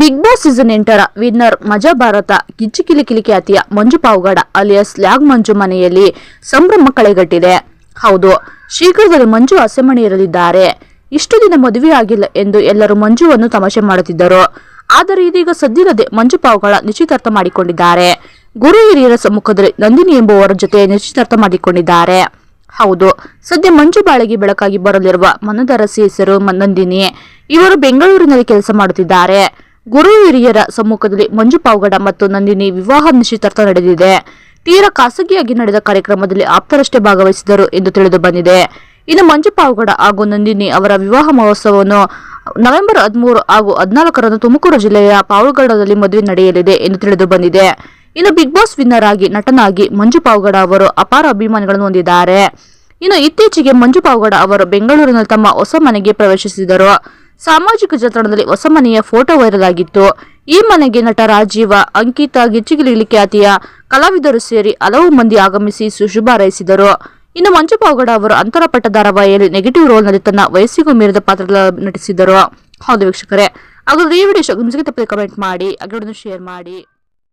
Big Boss season ಎಂಟರ winner Maja Bharata ಕಿಚ್ಚಿಕಿಲಿ ಕಿಲಿಕಿಯಾತಿಯ ಮಂಜು ಪಾವಗಡ ಅಲಿಯಸ್ ಲ್ಯಾಗ್ ಮಂಜು ಮನೆಯಲ್ಲಿ ಸಂಭ್ರಮ ಕಳೆಗಟ್ಟಿದೆ. ಹೌದು, ಶೀಘ್ರದಲ್ಲಿ ಮಂಜು ಹಸೆಮಣೆ ಇರಲಿದ್ದಾರೆ ಇಷ್ಟು ದಿನ ಮದುವೆ ಆಗಿಲ್ಲ ಎಂದು ಎಲ್ಲರೂ ಮಂಜುವನ್ನು ತಮಾಷೆ ಮಾಡುತ್ತಿದ್ದರು. ಆದರೆ ಇದೀಗ ಸದ್ಯದಲ್ಲದೆ ಮಂಜು ಪಾವಗಳ ನಿಶ್ಚಿತಾರ್ಥ ಮಾಡಿಕೊಂಡಿದ್ದಾರೆ. ಗುರು ಹಿರಿಯರ ಸಮ್ಮುಖದಲ್ಲಿ ನಂದಿನಿ ಎಂಬುವರ ಜೊತೆ ನಿಶ್ಚಿತಾರ್ಥ ಮಾಡಿಕೊಂಡಿದ್ದಾರೆ. ಹೌದು, ಸದ್ಯ ಮಂಜು ಬಾಳಿಗೆ ಬೆಳಕಾಗಿ ಬರಲಿರುವ ಮನದರಸಿ ಹೆಸರು ನಂದಿನಿ. ಇವರು ಬೆಂಗಳೂರಿನಲ್ಲಿ ಕೆಲಸ ಮಾಡುತ್ತಿದ್ದಾರೆ. ಗುರು ಹಿರಿಯರ ಸಮ್ಮುಖದಲ್ಲಿ ಮಂಜು ಪಾವಗಡ ಮತ್ತು ನಂದಿನಿ ವಿವಾಹ ನಿಶ್ಚಿತಾರ್ಥ ನಡೆದಿದೆ. ತೀರಾ ಖಾಸಗಿಯಾಗಿ ನಡೆದ ಕಾರ್ಯಕ್ರಮದಲ್ಲಿ ಆಪ್ತರಷ್ಟೇ ಭಾಗವಹಿಸಿದರು ಎಂದು ತಿಳಿದು ಬಂದಿದೆ. ಇನ್ನು ಮಂಜು ಪಾವಗಡ ಹಾಗೂ ನಂದಿನಿ ಅವರ ವಿವಾಹ ಮಹೋತ್ಸವವನ್ನು ನವೆಂಬರ್ ಹದಿಮೂರು ಹಾಗೂ ಹದಿನಾಲ್ಕರಂದು ತುಮಕೂರು ಜಿಲ್ಲೆಯ ಪಾವಗಡದಲ್ಲಿ ಮದುವೆ ನಡೆಯಲಿದೆ ಎಂದು ತಿಳಿದು ಬಂದಿದೆ. ಇನ್ನು ಬಿಗ್ ಬಾಸ್ ವಿನ್ನರ್ ಆಗಿ ನಟನಾಗಿ ಮಂಜು ಪಾವಗಡ ಅವರು ಅಪಾರ ಅಭಿಮಾನಿಗಳನ್ನು ಹೊಂದಿದ್ದಾರೆ. ಇನ್ನು ಇತ್ತೀಚೆಗೆ ಮಂಜು ಪಾವಗಡ ಅವರು ಬೆಂಗಳೂರಿನಲ್ಲಿ ತಮ್ಮ ಹೊಸ ಮನೆಗೆ ಪ್ರವೇಶಿಸಿದರು. ಸಾಮಾಜಿಕ ಜಾಲತಾಣದಲ್ಲಿ ಹೊಸ ಮನೆಯ ಫೋಟೋ ವೈರಲ್ ಆಗಿತ್ತು. ಈ ಮನೆಗೆ ನಟ ರಾಜೀವ, ಅಂಕಿತಾ ಗಿಚ್ಚಿಗಿಲಿ ಖ್ಯಾತಿಯ ಕಲಾವಿದರು ಸೇರಿ ಹಲವು ಮಂದಿ ಆಗಮಿಸಿ ಸುಶುಭ ಹಾರೈಸಿದರು. ಇನ್ನು ಮಂಜು ಪಾವಗಡ ಅವರು ಅಂತರಪಟ್ಟ ಧಾರಾವಾಹಿಯಲ್ಲಿ ನೆಗೆಟಿವ್ ರೋಲ್ನಲ್ಲಿ ತನ್ನ ವಯಸ್ಸಿಗೂ ಮೀರಿದ ಪಾತ್ರ ನಟಿಸಿದರು. ಹೌದು ವೀಕ್ಷಕರೇ. ಹಾಗಾದ್ರೆ ಈ ವಿಡಿಯೋ ತಪ್ಪದೆ ಕಮೆಂಟ್ ಮಾಡಿ ಅಗಡನ್ನು ಶೇರ್ ಮಾಡಿ.